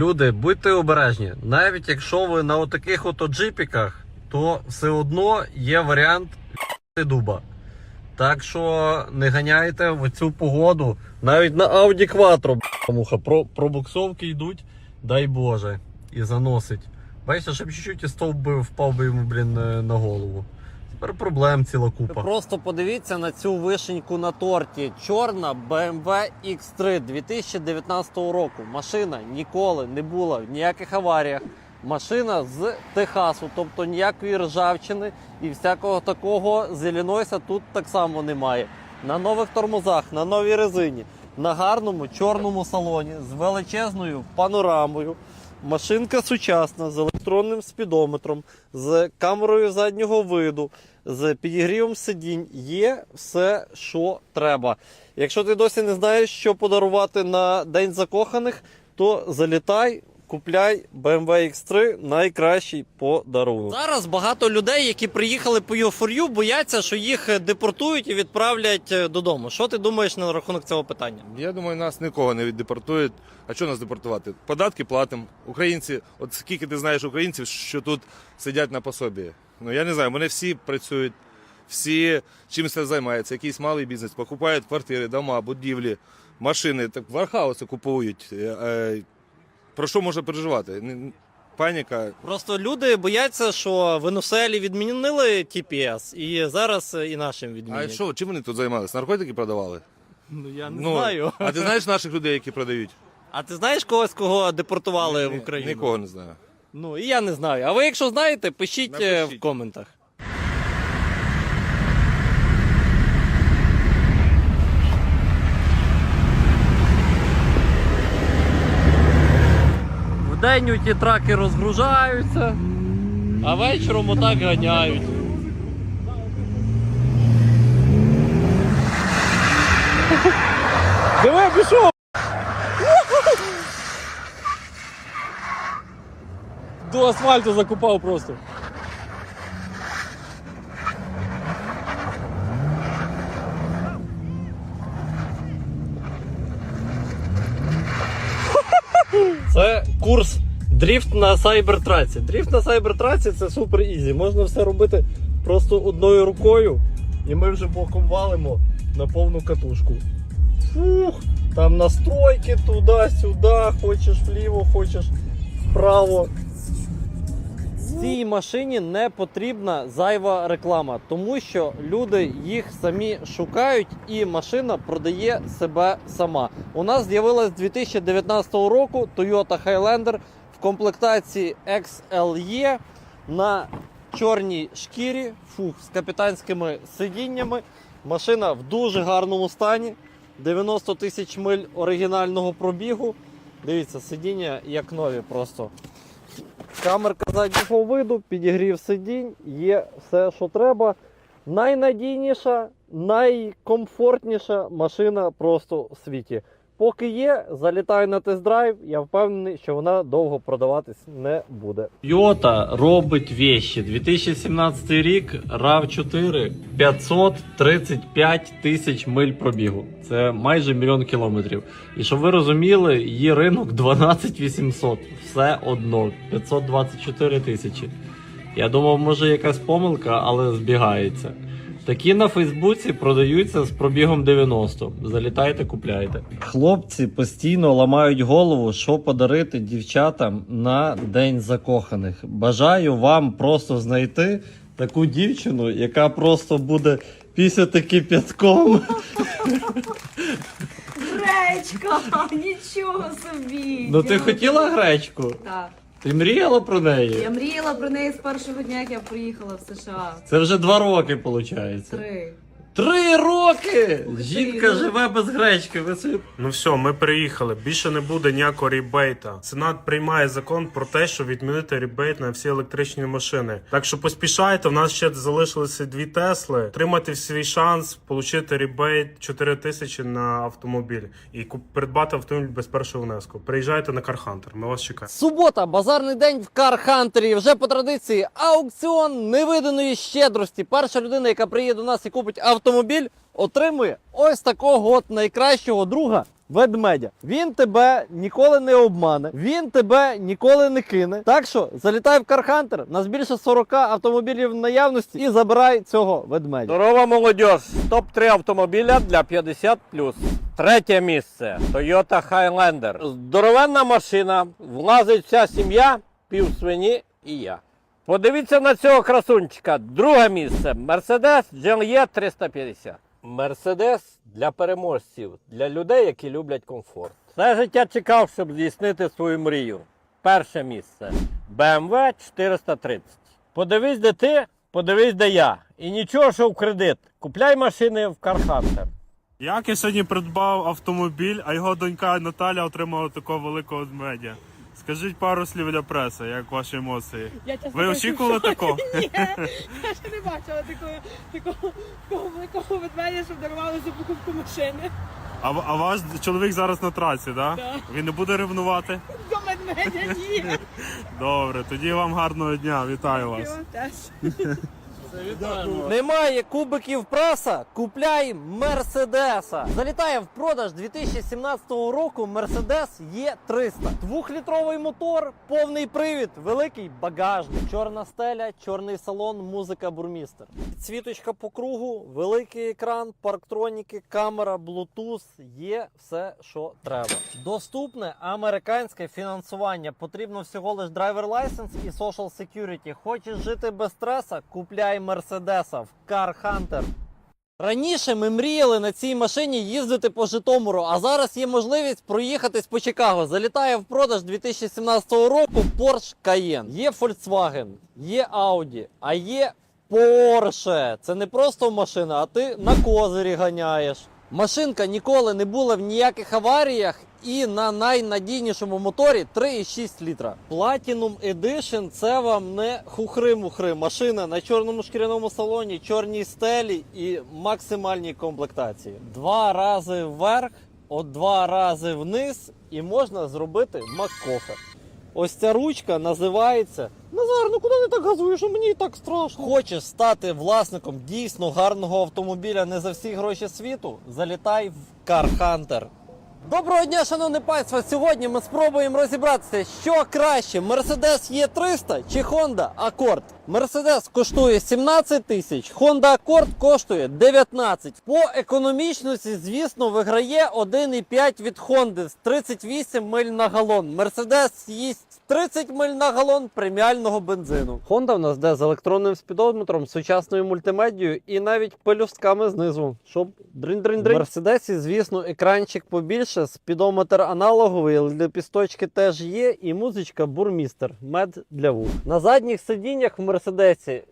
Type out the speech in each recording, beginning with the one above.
Люди, будьте обережні. Навіть якщо ви на отаких ото джипіках, то все одно є варіант дуба. Так що не ганяйте в цю погоду. Навіть на Audi Quattro, муха, про, пробуксовки йдуть, дай Боже, і заносить. Бачите, щоб чуть-чуть і стовп би впав би йому, блін, на голову. Тепер проблем ціла купа. Просто подивіться на цю вишеньку на торті. Чорна BMW X3 2019 року. Машина ніколи не була в ніяких аваріях. Машина з Техасу, тобто ніякої ржавчини і всякого такого зеленойса тут так само немає. На нових тормозах, на новій резині, на гарному чорному салоні з величезною панорамою. Машинка сучасна з електронним спідометром, з камерою заднього виду, з підігрівом сидінь. Є все, що треба. Якщо ти досі не знаєш, що подарувати на День закоханих, то залітай. Купляй BMW X3 найкращий подарунок. Зараз багато людей, які приїхали по U4U, бояться, що їх депортують і відправлять е, додому. Що ти думаєш на рахунок цього питання? Я думаю, нас нікого не віддепортують. А що нас депортувати? Податки платимо. Українці, от скільки ти знаєш українців, що тут сидять на пособі. Ну я не знаю, вони всі працюють, всі чимось займаються. Якийсь малий бізнес, покупають квартири, дома, будівлі, машини, так вархауси купують. Про що можна переживати? Паніка. Просто люди бояться, що Венеселі відмінили TPS, і зараз е, і нашим А що, чим вони тут займалися? Наркотики продавали? Ну я не Ну, знаю. А ти знаєш наших людей, які продають? А ти знаєш когось, кого депортували в Ні- Україну? Нікого не знаю. Ну і я не знаю. А ви, якщо знаєте, пишіть е, Напишіть. в коментах. Вдень у ті траки розгружаються, а вечором отак ганяють. Давай пішов! До асфальту закупав просто. Дріфт на сайбертраці. Дріфт на сайбертраці це супер ізі. Можна все робити просто одною рукою, і ми вже боком на повну катушку. Фух, там настройки туди-сюди, хочеш вліво, хочеш вправо. Цій машині не потрібна зайва реклама, тому що люди їх самі шукають, і машина продає себе сама. У нас з'явилась 2019 року Toyota Highlander комплектації XLE на чорній шкірі, фух, з капітанськими сидіннями. Машина в дуже гарному стані. 90 тисяч миль оригінального пробігу. Дивіться, сидіння як нові просто. Камерка заднього виду, підігрів сидінь, є все, що треба. Найнадійніша, найкомфортніша машина просто в світі. Поки є, залітай на тест-драйв, я впевнений, що вона довго продаватись не буде. Toyota робить вещі. 2017 рік rav 4 535 тисяч миль пробігу. Це майже мільйон кілометрів. І щоб ви розуміли, її ринок 12 800. Все одно 524 тисячі. Я думав, може якась помилка, але збігається. Такі на Фейсбуці продаються з пробігом 90. Залітайте, купляйте. Хлопці постійно ламають голову, що подарити дівчатам на День закоханих. Бажаю вам просто знайти таку дівчину, яка просто буде пісяти кип'ятком. Гречка, нічого собі. Ну ти хотіла гречку? Так. Ти мріяла про неї? Я мріяла про неї з першого дня, як я приїхала в США. Це вже два роки, виходить. Три. Три роки! Жінка живе без гречки. Ви собі Ну все, ми приїхали. Більше не буде ніякого рібейта. Сенат приймає закон про те, що відмінити рібейт на всі електричні машини. Так що поспішайте. В нас ще залишилися дві Тесли. Тримати свій шанс, отримати рібейт 4 тисячі на автомобіль і придбати автомобіль без першого внеску. Приїжджайте на Кархантер. Ми вас чекаємо. Субота, базарний день в Кархантері. Вже по традиції аукціон невиданої щедрості. Перша людина, яка приїде до нас і купить автомобіль, отримує ось такого от найкращого друга ведмедя. Він тебе ніколи не обмане, він тебе ніколи не кине. Так що залітай в Кархантер, нас більше 40 автомобілів в наявності і забирай цього ведмедя. Здорова молодь! Топ-3 автомобіля для 50 Третє місце Toyota Highlander. Здоровенна машина, влазить вся сім'я, пів свині і я. Подивіться на цього красунчика. Друге місце Mercedes GLE 350. Мерседес для переможців, для людей, які люблять комфорт. Все життя чекав, щоб здійснити свою мрію. Перше місце BMW 430. Подивись, де ти, подивись, де я. І нічого, що в кредит. Купляй машини в Кархантер. Як я сьогодні придбав автомобіль, а його донька Наталя отримала такого великого медіа. Скажіть пару слів для преси, як ваші емоції. Я чесно Ви очікували такого? Ні, я ще не бачила такого, такого, такого великого ведмедя, щоб дарували за покупку машини. А, в- а ваш чоловік зараз на траці, да? Да. Він не буде ревнувати? До ведмедя ні. Добре, тоді вам гарного дня, вітаю вас. Його теж. Немає кубиків праса, купляй Мерседеса. Залітає в продаж 2017 року Mercedes E300. Двохлітровий мотор, повний привід, великий багажник, чорна стеля, чорний салон, музика бурмістер. Цвіточка по кругу, великий екран, парктроніки, камера, Bluetooth, є все, що треба. Доступне американське фінансування. Потрібно всього лиш драйвер лайсенс і social security. Хочеш жити без стреса? Купляй Мерседеса в Car Hunter. Раніше ми мріяли на цій машині їздити по Житомиру, а зараз є можливість проїхатись по Чикаго. Залітає в продаж 2017 року Porsche Cayenne. Є Volkswagen, є Audi, а є Porsche. Це не просто машина, а ти на козирі ганяєш. Машинка ніколи не була в ніяких аваріях і на найнадійнішому моторі 3,6 літра. Platinum Edition це вам не хухри-мухри. Машина на чорному шкіряному салоні, чорній стелі і максимальній комплектації. Два рази вверх, от два рази вниз, і можна зробити маккофе. Ось ця ручка називається Назар, ну куди ти так газуєш? Мені і так страшно. Хочеш стати власником дійсно гарного автомобіля не за всі гроші світу? Залітай в Car Hunter. Доброго дня, шановне панство! Сьогодні ми спробуємо розібратися, що краще: Mercedes E300 чи Honda Accord. Mercedes коштує 17 тисяч, Honda Accord коштує 19. По економічності, звісно, виграє 1,5 від Honda з 38 миль на галон. Mercedes їсть 30 миль на галон преміального бензину. Honda в нас де з електронним спідометром, сучасною мультимедією і навіть пелюстками знизу, щоб дринь-дринь-дринь. В Мерседесі, звісно, екранчик побільше, спідометр аналоговий, лепісточки теж є, і музичка бурмістер, мед для вух. На задніх сидіннях в Мерседесі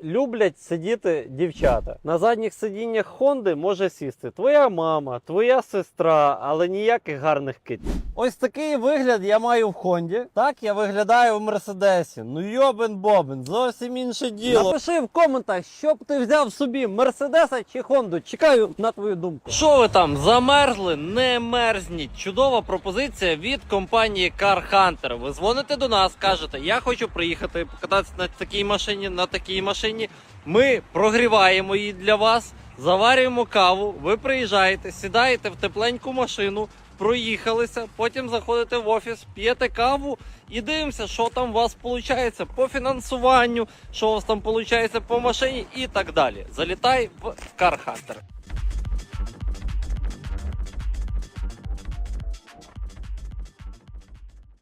люблять сидіти дівчата. На задніх сидіннях Хонди може сісти твоя мама, твоя сестра, але ніяких гарних китів. Ось такий вигляд я маю в Хонді. Так я виглядаю в Мерседесі. Ну йобен бобен, зовсім інше діло. Напиши в коментах, що б ти взяв собі Мерседеса чи Хонду. Чекаю на твою думку. Що ви там замерзли? Не мерзніть. Чудова пропозиція від компанії Car Hunter. Ви дзвоните до нас, кажете, я хочу приїхати покататися на такій машині, на такій машині. Ми прогріваємо її для вас, заварюємо каву. Ви приїжджаєте, сідаєте в тепленьку машину проїхалися, потім заходите в офіс, п'єте каву і дивимося, що там у вас виходить по фінансуванню, що у вас там виходить по машині і так далі. Залітай в Car Hunter.